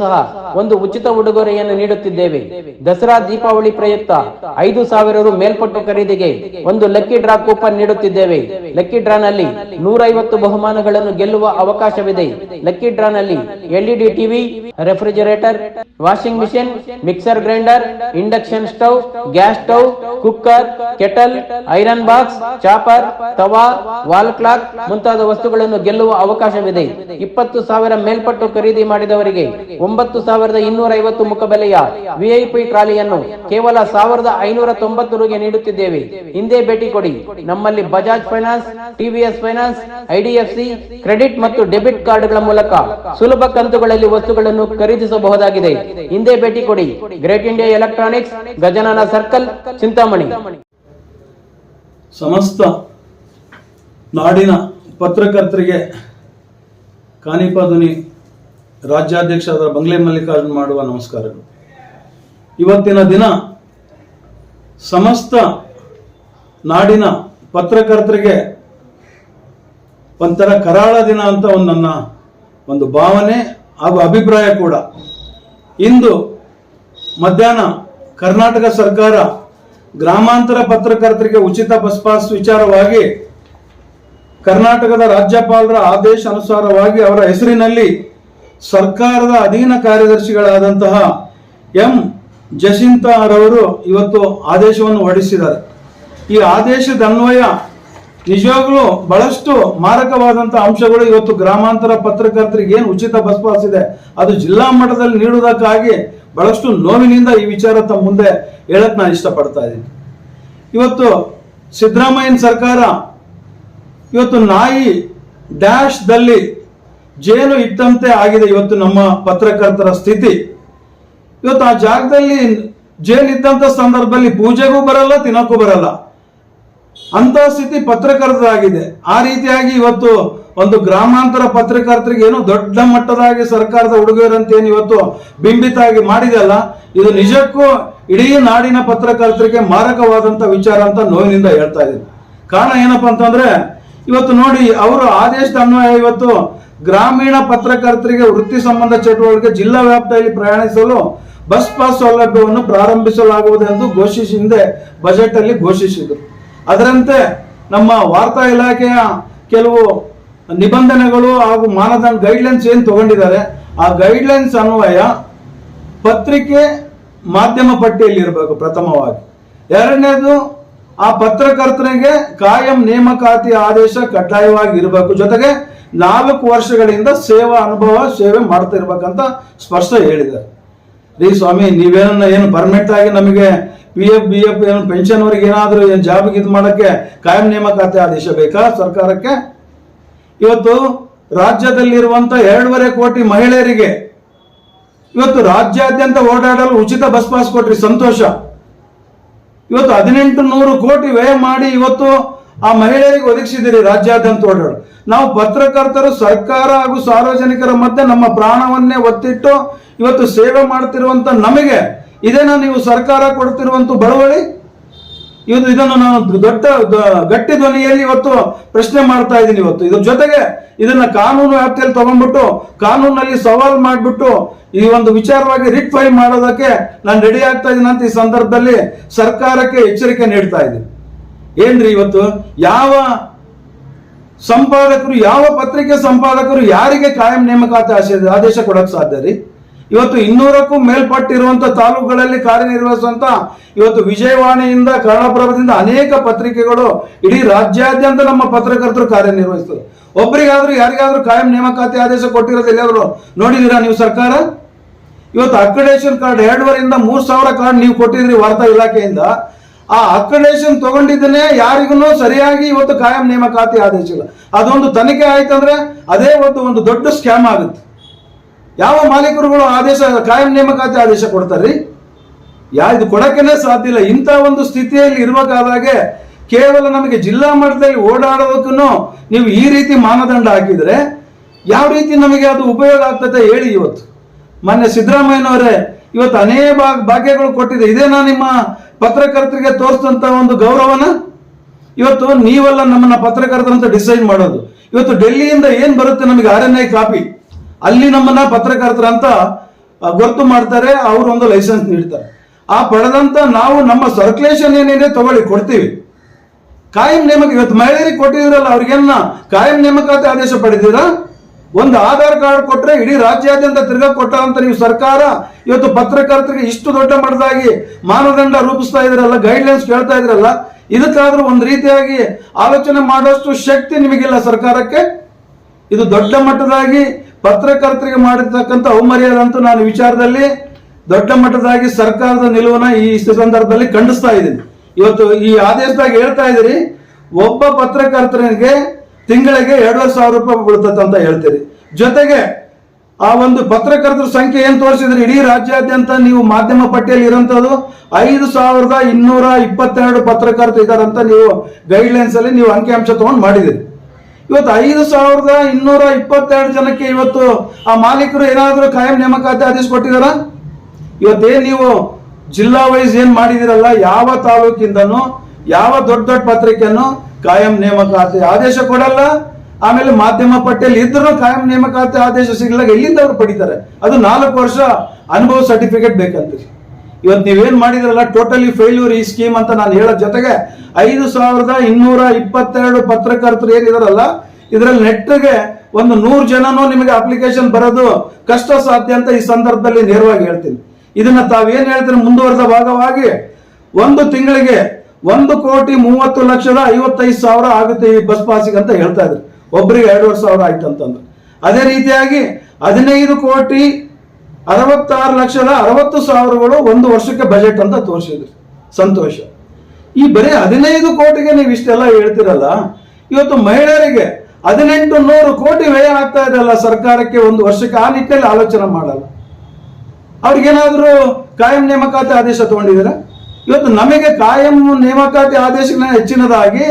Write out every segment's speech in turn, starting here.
ಸಹ ಒಂದು ಉಚಿತ ಉಡುಗೊರೆಯನ್ನು ನೀಡುತ್ತಿದ್ದೇವೆ. ದಸರಾ ದೀಪಾವಳಿ ಪ್ರಯುಕ್ತ ಐದು ಸಾವಿರ ರು ಮೇಲ್ಪಟ್ಟು ಖರೀದಿಗೆ ಒಂದು ಲಕ್ಕಿ ಡ್ರಾ ಕೂಪನ್ ನೀಡುತ್ತಿದ್ದೇವೆ. ಲಕ್ಕಿ ಡ್ರಾ ನಲ್ಲಿ ನೂರೈವತ್ತು ಬಹುಮಾನಗಳನ್ನು ಗೆಲ್ಲುವ ಅವಕಾಶವಿದೆ. ಲಕ್ಕಿ ಡ್ರಾ ನಲ್ಲಿ LED TV, refrigerator, washing machine, mixer grinder, induction stove, gas stove, cooker, kettle, iron box, chopper, tawa, wall clock ಮುಂತಾದ ವಸ್ತುಗಳನ್ನು ಗೆಲ್ಲುವ ಅವಕಾಶವಿದೆ. ಇಪ್ಪತ್ತು ಸಾವಿರ ಮೇಲ್ಪಟ್ಟು ಖರೀದಿ ಮಾಡಿದವರಿಗೆ ಒಂಬತ್ತು ಸಾವಿರದ ಇನ್ನೂರ ಐವತ್ತು ಮುಖಬೆಲೆಯ ವಿಐಪಿ ಟ್ರಾಲಿಯನ್ನು ಕೇವಲ ಸಾವಿರದ ಐನೂರ ತೊಂಬತ್ತು ನೀಡುತ್ತಿದ್ದೇವೆ. ಹಿಂದೆ ಭೇಟಿ ಕೊಡಿ. ನಮ್ಮಲ್ಲಿ Bajaj finance TVS finance IDFC credit ಮತ್ತು ಡೆಬಿಟ್ ಕಾರ್ಡ್ಗಳ ಮೂಲಕ ಸುಲಭ ಕಂತುಗಳಲ್ಲಿ ವಸ್ತುಗಳನ್ನು ಖರೀದಿಸಬಹುದಾಗಿದೆ. ಹಿಂದೆ ಭೇಟಿ ಕೊಡಿ. Great India Electronics, Gajanana circle, Chintamani. ಸಮಸ್ತ ನಾಡಿನ ಪತ್ರಕರ್ತರಿಗೆ ಕಾನಿಪಾದುನಿ ರಾಜ್ಯಾಧ್ಯಕ್ಷರಾದ ಬಂಗ್ಲೆ ಮಲ್ಲಿಕಾರ್ಜುನ್ ಮಾಡುವ ನಮಸ್ಕಾರಗಳು. ಇವತ್ತಿನ ದಿನ ಸಮಸ್ತ ನಾಡಿನ ಪತ್ರಕರ್ತರಿಗೆ ಒಂಥರ ಕರಾಳ ದಿನ ಅಂತ ಒಂದು ನನ್ನ ಒಂದು ಭಾವನೆ ಹಾಗೂ ಅಭಿಪ್ರಾಯ ಕೂಡ. ಇಂದು ಮಧ್ಯಾಹ್ನ ಕರ್ನಾಟಕ ಸರ್ಕಾರ ಗ್ರಾಮಾಂತರ ಪತ್ರಕರ್ತರಿಗೆ ಉಚಿತ ಬಸ್ ಪಾಸ್ ವಿಚಾರವಾಗಿ ಕರ್ನಾಟಕದ ರಾಜ್ಯಪಾಲರ ಆದೇಶ ಅನುಸಾರವಾಗಿ ಅವರ ಹೆಸರಿನಲ್ಲಿ ಸರ್ಕಾರದ ಅಧೀನ ಕಾರ್ಯದರ್ಶಿಗಳಾದಂತಹ ಎಂ. ಜಸಿಂತಾರವರು ಇವತ್ತು ಆದೇಶವನ್ನು ಹೊರಡಿಸಿದ್ದಾರೆ. ಈ ಆದೇಶದ ಅನ್ವಯ ನಿಜವಾಗ್ಲೂ ಬಹಳಷ್ಟು ಮಾರಕವಾದಂತಹ ಅಂಶಗಳು ಇವತ್ತು ಗ್ರಾಮಾಂತರ ಪತ್ರಕರ್ತರಿಗೆ ಏನು ಉಚಿತ ಬಸ್ ಪಾಸ್ ಇದೆ, ಅದು ಜಿಲ್ಲಾ ಮಟ್ಟದಲ್ಲಿ ನೀಡುವುದಕ್ಕಾಗಿ ಬಹಳಷ್ಟು ನೋವಿನಿಂದ ಈ ವಿಚಾರ ತಮ್ಮ ಮುಂದೆ ಹೇಳಕ್ ನಾನು ಇಷ್ಟಪಡ್ತಾ ಇದ್ದೀನಿ. ಇವತ್ತು ಸಿದ್ದರಾಮಯ್ಯನ ಸರ್ಕಾರ ಇವತ್ತು ನಾಯಿ ಡ್ಯಾಶ್ ದಲ್ಲಿ ಜೇನು ಇದ್ದಂತೆ ಆಗಿದೆ ಇವತ್ತು ನಮ್ಮ ಪತ್ರಕರ್ತರ ಸ್ಥಿತಿ. ಇವತ್ತು ಆ ಜಾಗದಲ್ಲಿ ಜೇನು ಇದ್ದಂತ ಸಂದರ್ಭದಲ್ಲಿ ಪೂಜೆಗೂ ಬರಲ್ಲ, ತಿನ್ನಕ್ಕೂ ಬರಲ್ಲ. ಅಂತ ಸ್ಥಿತಿ ಪತ್ರಕರ್ತರಾಗಿದೆ. ಆ ರೀತಿಯಾಗಿ ಇವತ್ತು ಒಂದು ಗ್ರಾಮಾಂತರ ಪತ್ರಕರ್ತರಿಗೆ ಏನು ದೊಡ್ಡ ಮಟ್ಟದಾಗಿ ಸರ್ಕಾರದ ಉಡುಗೊರೆ ಅಂತ ಏನು ಇವತ್ತು ಬಿಂಬಿತ ಆಗಿ ಮಾಡಿದೆಯಲ್ಲ ಇದು ನಿಜಕ್ಕೂ ಇಡೀ ನಾಡಿನ ಪತ್ರಕರ್ತರಿಗೆ ಮಾರಕವಾದಂತ ವಿಚಾರ ಅಂತ ನೋವಿನಿಂದ ಹೇಳ್ತಾ ಇದ್ದೀನಿ. ಕಾರಣ ಏನಪ್ಪಾ ಅಂತಂದ್ರೆ, ಇವತ್ತು ನೋಡಿ, ಅವರು ಆದೇಶದ ಅನ್ವಯ ಇವತ್ತು ಗ್ರಾಮೀಣ ಪತ್ರಕರ್ತರಿಗೆ ವೃತ್ತಿ ಸಂಬಂಧ ಚಟುವಟಿಕೆ ಜಿಲ್ಲಾ ವ್ಯಾಪ್ತಿಯಲ್ಲಿ ಪ್ರಯಾಣಿಸಲು ಬಸ್ ಪಾಸ್ ಸೌಲಭ್ಯವನ್ನು ಪ್ರಾರಂಭಿಸಲಾಗುವುದೆಂದು ಘೋಷಿಸಿ ಹಿಂದೆ ಬಜೆಟ್ ಅಲ್ಲಿ ಘೋಷಿಸಿದರು. ಅದರಂತೆ ನಮ್ಮ ವಾರ್ತಾ ಇಲಾಖೆಯ ಕೆಲವು ನಿಬಂಧನೆಗಳು ಹಾಗೂ ಮಾನದಂಡ ಗೈಡ್ಲೈನ್ಸ್ ಏನು ತಗೊಂಡಿದ್ದಾರೆ, ಆ ಗೈಡ್ಲೈನ್ಸ್ ಅನ್ವಯ ಪತ್ರಿಕೆ ಮಾಧ್ಯಮ ಪಟ್ಟಿಯಲ್ಲಿ ಇರಬೇಕು ಪ್ರಥಮವಾಗಿ. ಎರಡನೇದು, ಆ ಪತ್ರಕರ್ತರಿಗೆ ಕಾಯಂ ನೇಮಕಾತಿ ಆದೇಶ ಕಡ್ಡಾಯವಾಗಿ ಇರಬೇಕು. ಜೊತೆಗೆ ನಾಲ್ಕು ವರ್ಷಗಳಿಂದ ಸೇವಾ ಅನುಭವ, ಸೇವೆ ಮಾಡ್ತಾ ಇರ್ಬೇಕಂತ ಸ್ಪಷ್ಟ ಹೇಳಿದ್ದಾರೆ ರೀ ಸ್ವಾಮಿ, ನೀವೇನನ್ನ ಏನು ಪರ್ಮನೆಂಟ್ ಆಗಿ ನಮಗೆ ಪಿ ಎಫ್ ಬಿ ಎಫ್ ಏನು ಪೆನ್ಷನ್ ಏನಾದರೂ ಏನು ಜಾಬ್ಗೆ ಇದು ಮಾಡಕ್ಕೆ ಕಾಯಂ ನೇಮಕಾತಿ ಆದೇಶ ಬೇಕಾ ಸರ್ಕಾರಕ್ಕೆ? ಇವತ್ತು ರಾಜ್ಯದಲ್ಲಿರುವಂಥ ಎರಡೂವರೆ ಕೋಟಿ ಮಹಿಳೆಯರಿಗೆ ಇವತ್ತು ರಾಜ್ಯಾದ್ಯಂತ ಓಡಾಡಲು ಉಚಿತ ಬಸ್ ಪಾಸ್ ಕೊಟ್ರಿ, ಸಂತೋಷ. ಇವತ್ತು ಹದಿನೆಂಟು ನೂರು ಕೋಟಿ ವ್ಯಯ ಮಾಡಿ ಇವತ್ತು ಆ ಮಹಿಳೆಯರಿಗೆ ಒದಗಿಸಿದಿರಿ ರಾಜ್ಯಾದ್ಯಂತ ಓಡಾಡು ನಾವು ಪತ್ರಕರ್ತರು, ಸರ್ಕಾರ ಹಾಗೂ ಸಾರ್ವಜನಿಕರ ಮಧ್ಯೆ ನಮ್ಮ ಪ್ರಾಣವನ್ನೇ ಒತ್ತಿಟ್ಟು ಇವತ್ತು ಸೇವೆ ಮಾಡ್ತಿರುವಂತ ನಮಗೆ ಇದೇನಾ ನೀವು ಸರ್ಕಾರ ಕೊಡ್ತಿರುವಂತ ಬಳುವಳಿ ಇವತ್ತು ಇದನ್ನು ನಾನು ದೊಡ್ಡ ಗಟ್ಟಿ ಧ್ವನಿಯಲ್ಲಿ ಇವತ್ತು ಪ್ರಶ್ನೆ ಮಾಡ್ತಾ ಇದ್ದೀನಿ ಇವತ್ತು. ಇದ್ರ ಜೊತೆಗೆ ಇದನ್ನ ಕಾನೂನು ವ್ಯಾಪ್ತಿಯಲ್ಲಿ ತಗೊಂಡ್ಬಿಟ್ಟು, ಕಾನೂನಲ್ಲಿ ಸವಾಲ್ ಮಾಡಿಬಿಟ್ಟು ಈ ಒಂದು ವಿಚಾರವಾಗಿ ರಿಟ್ ಫೈಲ್ ಮಾಡೋದಕ್ಕೆ ನಾನು ರೆಡಿ ಆಗ್ತಾ ಇದ್ದೀನಿ ಅಂತ ಈ ಸಂದರ್ಭದಲ್ಲಿ ಸರ್ಕಾರಕ್ಕೆ ಎಚ್ಚರಿಕೆ ನೀಡ್ತಾ ಇದ್ದೀನಿ. ಏನ್ರಿ ಇವತ್ತು? ಯಾವ ಸಂಪಾದಕರು, ಯಾವ ಪತ್ರಿಕೆ ಸಂಪಾದಕರು ಯಾರಿಗೆ ಕಾಯಂ ನೇಮಕಾತಿ ಆಶ ಆದೇಶ ಕೊಡಕ್ ಸಾಧ್ಯ ರೀ? ಇವತ್ತು ಇನ್ನೂರಕ್ಕೂ ಮೇಲ್ಪಟ್ಟಿರುವಂತ ತಾಲೂಕುಗಳಲ್ಲಿ ಕಾರ್ಯನಿರ್ವಹಿಸುವಂತ ಇವತ್ತು ವಿಜಯವಾಣಿಯಿಂದ, ಕನ್ನಡಪ್ರಭದಿಂದ ಅನೇಕ ಪತ್ರಿಕೆಗಳು ಇಡೀ ರಾಜ್ಯಾದ್ಯಂತ ನಮ್ಮ ಪತ್ರಕರ್ತರು ಕಾರ್ಯನಿರ್ವಹಿಸ್ತಾರೆ. ಒಬ್ಬರಿಗಾದ್ರೂ ಯಾರಿಗಾದ್ರೂ ಕಾಯಂ ನೇಮಕಾತಿ ಆದೇಶ ಕೊಟ್ಟಿರೋದು ಎಲ್ಲಾದ್ರು ನೋಡಿದೀರಾ ನೀವು ಸರ್ಕಾರ? ಇವತ್ತು ಅಕ್ರಿಡೇಷನ್ ಕಾರ್ಡ್ ಎರಡುವರೆಯಿಂದ ಮೂರು ಸಾವಿರ ಕಾರ್ಡ್ ನೀವು ಕೊಟ್ಟಿದ್ರಿ ವಾರ್ತಾ ಇಲಾಖೆಯಿಂದ. ಆ ಅಕ್ರಿಡೇಷನ್ ತಗೊಂಡಿದ್ದನ್ನೇ ಯಾರಿಗೂ ಸರಿಯಾಗಿ ಇವತ್ತು ಕಾಯಂ ನೇಮಕಾತಿ ಆದೇಶ ಇಲ್ಲ ಅದೊಂದು ತನಿಖೆ ಆಯ್ತಂದ್ರೆ ಅದೇ ಒಂದು ಒಂದು ದೊಡ್ಡ ಸ್ಕ್ಯಾಮ್ ಆಗುತ್ತೆ. ಯಾವ ಮಾಲೀಕರುಗಳು ಆದೇಶ, ಕಾಯಂ ನೇಮಕಾತಿ ಆದೇಶ ಕೊಡ್ತಾರ್ರಿ? ಯಾ, ಇದು ಕೊಡೋಕ್ಕೇನೆ ಸಾಧ್ಯ ಇಲ್ಲ. ಇಂಥ ಒಂದು ಸ್ಥಿತಿಯಲ್ಲಿ ಇರಬೇಕಾದಾಗೆ ಕೇವಲ ನಮಗೆ ಜಿಲ್ಲಾ ಮಟ್ಟದಲ್ಲಿ ಓಡಾಡೋದಕ್ಕೂ ನೀವು ಈ ರೀತಿ ಮಾನದಂಡ ಹಾಕಿದ್ರೆ ಯಾವ ರೀತಿ ನಮಗೆ ಅದು ಉಪಯೋಗ ಆಗ್ತದೆ ಹೇಳಿ ಇವತ್ತು. ಮೊನ್ನೆ ಸಿದ್ದರಾಮಯ್ಯನವರೇ ಇವತ್ತು ಅನೇಕ ಭಾಗ್- ಭಾಗ್ಯಗಳು ಕೊಟ್ಟಿದೆ. ಇದೇನಾ ನಿಮ್ಮ ಪತ್ರಕರ್ತರಿಗೆ ತೋರಿಸಿದಂತ ಒಂದು ಗೌರವನ? ಇವತ್ತು ನೀವೆಲ್ಲ ನಮ್ಮನ್ನ ಪತ್ರಕರ್ತರಂತ ಡಿಸೈನ್ ಮಾಡೋದು. ಇವತ್ತು ಡೆಲ್ಲಿಯಿಂದ ಏನ್ ಬರುತ್ತೆ ನಮಗೆ ಆರ್ ಎನ್ ಐ ಕಾಪಿ? ಅಲ್ಲಿ ನಮ್ಮನ್ನ ಪತ್ರಕರ್ತರಂತ ಅಂತ ಗೊತ್ತು ಮಾಡ್ತಾರೆ, ಅವರು ಒಂದು ಲೈಸೆನ್ಸ್ ನೀಡ್ತಾರೆ. ಆ ಪಡೆದಂತ ನಾವು ನಮ್ಮ ಸರ್ಕ್ಯುಲೇಷನ್ ಏನಿದೆ ತಗೊಳ್ಳಿ, ಕೊಡ್ತೀವಿ. ಕಾಯಂ ನೇಮಕ ಇವತ್ತು ಮಹಿಳೆಯರಿಗೆ ಕೊಟ್ಟಿದ್ರಲ್ಲ ಅವ್ರಿಗೇನ ಕಾಯಂ ನೇಮಕಾತಿ ಆದೇಶ ಪಡೆದಿರಾ ಒಂದು ಆಧಾರ್ ಕಾರ್ಡ್ ಕೊಟ್ರೆ ಇಡೀ ರಾಜ್ಯಾದ್ಯಂತ ಕೊಟ್ಟ ಅಂತ ನೀವು ಸರ್ಕಾರ ಇವತ್ತು ಪತ್ರಕರ್ತರಿಗೆ ಇಷ್ಟು ದೊಡ್ಡ ಮಟ್ಟದಾಗಿ ಮಾನದಂಡ ರೂಪಿಸ್ತಾ ಇದ್ರಲ್ಲ ಗೈಡ್ಲೈನ್ಸ್ ಕೇಳ್ತಾ ಇದ್ರಲ್ಲ, ಇದಕ್ಕಾದ್ರೂ ಒಂದು ರೀತಿಯಾಗಿ ಆಲೋಚನೆ ಮಾಡೋಷ್ಟು ಶಕ್ತಿ ನಿಮಗಿಲ್ಲ ಸರ್ಕಾರಕ್ಕೆ. ಇದು ದೊಡ್ಡ ಮಟ್ಟದಾಗಿ ಪತ್ರಕರ್ತರಿಗೆ ಮಾಡಿರ್ತಕ್ಕಂಥ ಅವಮರ್ಯಾದ ಅಂತೂ ನಾನು ವಿಚಾರದಲ್ಲಿ ದೊಡ್ಡ ಮಟ್ಟದಾಗಿ ಸರ್ಕಾರದ ನಿಲುವನ್ನ ಈ ಸಂದರ್ಭದಲ್ಲಿ ಖಂಡಿಸ್ತಾ ಇದ್ದೀನಿ. ಇವತ್ತು ಈ ಆದೇಶದಾಗ ಹೇಳ್ತಾ ಇದ್ದೀರಿ, ಒಬ್ಬ ಪತ್ರಕರ್ತನಿಗೆ ತಿಂಗಳಿಗೆ ಎರಡು ಸಾವಿರ ರೂಪಾಯಿ ಬೀಳ್ತದೆ ಅಂತ ಹೇಳ್ತೀರಿ. ಜೊತೆಗೆ ಆ ಒಂದು ಪತ್ರಕರ್ತರ ಸಂಖ್ಯೆ ಏನು ತೋರಿಸಿದ್ರೆ? ಇಡೀ ರಾಜ್ಯಾದ್ಯಂತ ನೀವು ಮಾಧ್ಯಮ ಪಟ್ಟಿಯಲ್ಲಿ ಇರೋಂಥದ್ದು ಐದು ಸಾವಿರದ ಇನ್ನೂರ ಇಪ್ಪತ್ತೆರಡು ಪತ್ರಕರ್ತರು ಇದಾರಂತ ನೀವು ಗೈಡ್ಲೈನ್ಸ್ ಅಲ್ಲಿ ನೀವು ಅಂಕಿಅಂಶ ತಗೊಂಡು ಮಾಡಿದಿರಿ. ಇವತ್ತು ಐದು ಸಾವಿರದ ಇನ್ನೂರ ಇಪ್ಪತ್ತೆರಡು ಜನಕ್ಕೆ ಇವತ್ತು ಆ ಮಾಲೀಕರು ಏನಾದರೂ ಕಾಯಂ ನೇಮಕಾತಿ ಆದೇಶ ಕೊಟ್ಟಿದಾರ ಇವತ್ತೇನು ನೀವು ಜಿಲ್ಲಾ ವೈಸ್ ಏನು ಮಾಡಿದಿರಲ್ಲ, ಯಾವ ತಾಲೂಕಿಂದನೂ, ಯಾವ ದೊಡ್ಡ ದೊಡ್ಡ ಪತ್ರಿಕೆಯನ್ನು ಕಾಯಂ ನೇಮಕಾತಿ ಆದೇಶ ಕೊಡಲ್ಲ. ಆಮೇಲೆ ಮಾಧ್ಯಮ ಪಟ್ಟಿಯಲ್ಲಿ ಇದ್ರೂ ಕಾಯಂ ನೇಮಕಾತಿ ಆದೇಶ ಸಿಗಲಾಗ ಎಲ್ಲಿಂದ ಅವ್ರು ಪಡಿತಾರೆ? ಅದು ನಾಲ್ಕು ವರ್ಷ ಅನುಭವ ಸರ್ಟಿಫಿಕೇಟ್ ಬೇಕಂತೀರಿ. ಇವತ್ತು ನೀವೇನ್ ಮಾಡಿದ್ರಲ್ಲ, ಟೋಟಲಿ ಫೇಲ್ಯೂರ್ ಈ ಸ್ಕೀಮ್ ಅಂತ ನಾನು ಹೇಳೋ ಜೊತೆಗೆ ಐದು ಸಾವಿರದ ಇನ್ನೂರ ಇಪ್ಪತ್ತೆರಡು ಪತ್ರಕರ್ತರು ಏನಿದಾರಲ್ಲ, ಇದರಲ್ಲಿ ನೆಟ್ಗೆ ಒಂದು ನೂರು ಜನನೂ ನಿಮಗೆ ಅಪ್ಲಿಕೇಶನ್ ಬರೋದು ಕಷ್ಟ ಸಾಧ್ಯ ಅಂತ ಈ ಸಂದರ್ಭದಲ್ಲಿ ನೇರವಾಗಿ ಹೇಳ್ತೀನಿ. ಇದನ್ನ ತಾವೇನ್ ಹೇಳ್ತೀರಿ? ಮುಂದುವರೆದ ಭಾಗವಾಗಿ ಒಂದು ತಿಂಗಳಿಗೆ ಒಂದು ಕೋಟಿ ಮೂವತ್ತು ಲಕ್ಷದ ಐವತ್ತೈದು ಸಾವಿರ ಆಗುತ್ತೆ ಈ ಬಸ್ ಪಾಸಿಗೆ ಅಂತ ಹೇಳ್ತಾ ಇದ್ರು. ಒಬ್ಬರಿಗೆ ಎರಡೂವರೆ ಸಾವಿರ ಆಯ್ತು ಅಂತಂದ್ರೆ ಅದೇ ರೀತಿಯಾಗಿ ಹದಿನೈದು ಕೋಟಿ ಅರವತ್ತಾರು ಲಕ್ಷದ ಅರವತ್ತು ಸಾವಿರಗಳು ಒಂದು ವರ್ಷಕ್ಕೆ ಬಜೆಟ್ ಅಂತ ತೋರಿಸಿದ್ರು. ಸಂತೋಷ. ಈ ಬರೀ ಹದಿನೈದು ಕೋಟಿಗೆ ನೀವು ಇಷ್ಟೆಲ್ಲ ಹೇಳ್ತಿರಲ್ಲ, ಇವತ್ತು ಮಹಿಳೆಯರಿಗೆ ಹದಿನೆಂಟು ನೂರು ಕೋಟಿ ವ್ಯಯ ಆಗ್ತಾ ಇದೆಯಲ್ಲ ಸರ್ಕಾರಕ್ಕೆ ಒಂದು ವರ್ಷಕ್ಕೆ ಆ ನಿಟ್ಟಿನಲ್ಲಿ ಆಲೋಚನೆ ಮಾಡಲ್ಲ. ಅವ್ರಿಗೇನಾದರೂ ಕಾಯಂ ನೇಮಕಾತಿ ಆದೇಶ ತಗೊಂಡಿದ್ದೀರ? ಇವತ್ತು ನಮಗೆ ಕಾಯಂ ನೇಮಕಾತಿ ಆದೇಶಗಳ ಹೆಚ್ಚಿನದಾಗಿ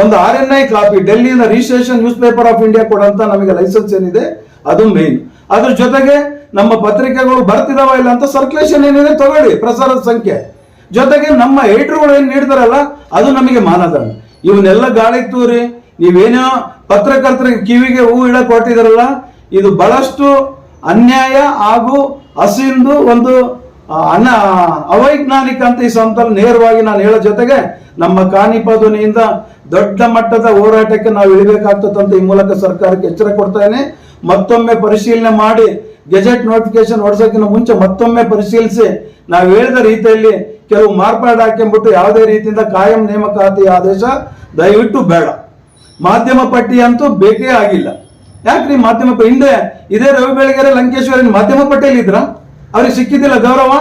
ಒಂದು ಆರ್ ಎನ್ ಐ ಕಾಪಿ, ಡೆಲ್ಲಿಯಿಂದ registration news paper of India ಕೊಡಂತ ನಮಗೆ ಲೈಸೆನ್ಸ್ ಏನಿದೆ, ಅದು ಮೇನ್ ಅದ್ರ ಜೊತೆಗೆ ನಮ್ಮ ಪತ್ರಿಕೆಗಳು ಬರ್ತಿದಾವ ಇಲ್ಲ ಅಂತ ಸರ್ಕ್ಯುಲೇಷನ್ ಏನಿದೆ ತಗೊಳ್ಳಿ ಪ್ರಸಾರದ ಸಂಖ್ಯೆ. ಜೊತೆಗೆ ನಮ್ಮ ಏಟ್ರುಗಳು ಏನು ನೀಡ್ತಾರಲ್ಲ, ಅದು ನಮಗೆ ಮಾನದಂಡ. ಇವನ್ನೆಲ್ಲ ಗಾಳಿ ತೂರಿ, ನೀವೇನೋ ಪತ್ರಕರ್ತರಿಗೆ ಕಿವಿಗೆ ಹೂ ಇಡಕ್ ಕೊಟ್ಟಿದಾರಲ್ಲ, ಇದು ಬಹಳಷ್ಟು ಅನ್ಯಾಯ ಹಾಗೂ ಹಸಿಂದು ಒಂದು ಅನ ಅವೈಜ್ಞಾನಿಕ ಅಂತ ಈ ಸಂದರ್ಭ ನೇರವಾಗಿ ನಾನು ಹೇಳೋ ಜೊತೆಗೆ ನಮ್ಮ ಕಾನಿಪಾದುನಿಯಿಂದ ದೊಡ್ಡ ಮಟ್ಟದ ಹೋರಾಟಕ್ಕೆ ನಾವು ಇಳಿಬೇಕಾಗ್ತದಂತ ಈ ಮೂಲಕ ಸರ್ಕಾರಕ್ಕೆ ಎಚ್ಚರ ಕೊಡ್ತಾನೆ ಮತ್ತೊಮ್ಮೆ ಪರಿಶೀಲನೆ ಮಾಡಿ, ಗೆಜೆಟ್ ನೋಟಿಫಿಕೇಶನ್ ಹೊಡ್ಸೋಕ್ಕಿಂತ ಮುಂಚೆ ಮತ್ತೊಮ್ಮೆ ಪರಿಶೀಲಿಸಿ, ನಾವು ಹೇಳಿದ ರೀತಿಯಲ್ಲಿ ಕೆಲವು ಮಾರ್ಪಾಡು ಹಾಕೊಂಡ್ಬಿಟ್ಟು ಯಾವುದೇ ರೀತಿಯಿಂದ ಕಾಯಂ ನೇಮಕಾತಿ ಆದೇಶ ದಯವಿಟ್ಟು ಬೇಡ. ಮಾಧ್ಯಮ ಪಟ್ಟಿ ಅಂತೂ ಬೇಕೇ ಆಗಿಲ್ಲ. ಯಾಕ್ರಿ ಮಾಧ್ಯಮ ಹಿಂದೆ ಇದೇ ರವಿ ಬೆಳಗೆರೆ ಲಂಕೇಶ್ವರ, ಮಾಧ್ಯಮ ಪಟ್ಟಿಯಲ್ಲಿ ಇದ್ರ? ಅವ್ರಿಗೆ ಸಿಕ್ಕಿದ್ದಿಲ್ಲ ಗೌರವ